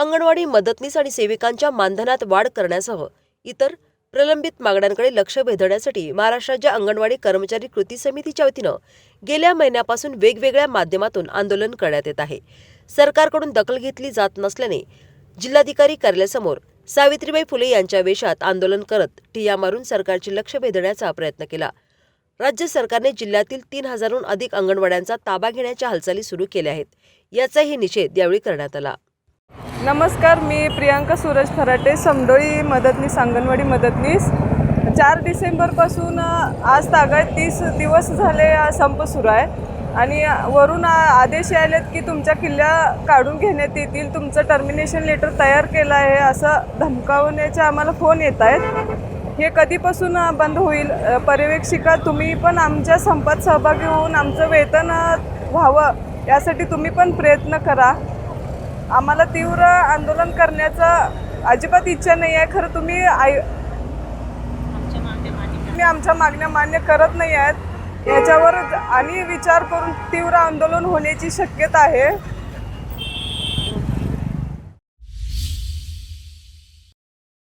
अंगणवाडी मदतनीस आणि सेविकांच्या मानधनात वाढ करण्यासह इतर प्रलंबित मागण्यांकडे लक्ष वेधण्यासाठी महाराष्ट्र राज्य अंगणवाडी कर्मचारी कृती समितीच्या वतीनं गेल्या महिन्यापासून वेगवेगळ्या माध्यमातून आंदोलन करण्यात येत आहे. सरकारकडून दखल घेतली जात नसल्याने जिल्हाधिकारी कार्यालयासमोर सावित्रीबाई फुले यांच्या वेशात आंदोलन करत टिया मारून सरकारचे लक्ष वेधण्याचा प्रयत्न केला. राज्य सरकारने जिल्ह्यातील तीन हजारहून अधिक अंगणवाड्यांचा ताबा घेण्याच्या हालचाली सुरू केल्या आहेत. याचाही निषेध यावेळी करण्यात आला. नमस्कार मी प्रियांका सूरज खराटे समडोळी मदतनीस अंगणवाडी मदतनीस. चार डिसेंबरपासून आज तागा तीस दिवस झाले संप सुरू आहे. आणि वरून आदेश आदेश आलेत की तुमच्या किल्ल्या काढून घेण्यात येतील. तुमचं टर्मिनेशन लेटर तयार केलं आहे असं धमकावण्याचे आम्हाला फोन येत आहेत. हे कधीपासून बंद होईल? पर्यवेक्षिका तुम्ही पण आमच्या संपात सहभागी होऊन आमचं वेतन व्हावं यासाठी तुम्ही पण प्रयत्न करा. आम्हाला तीव्र आंदोलन करण्याचा अजिबात इच्छा नाही आहे. खरं तुम्ही आय तुम्ही आमच्या मागण्या मान्य करत नाही आहेत. याच्यावर आणि विचार करून तीव्र आंदोलन होण्याची शक्यता आहे.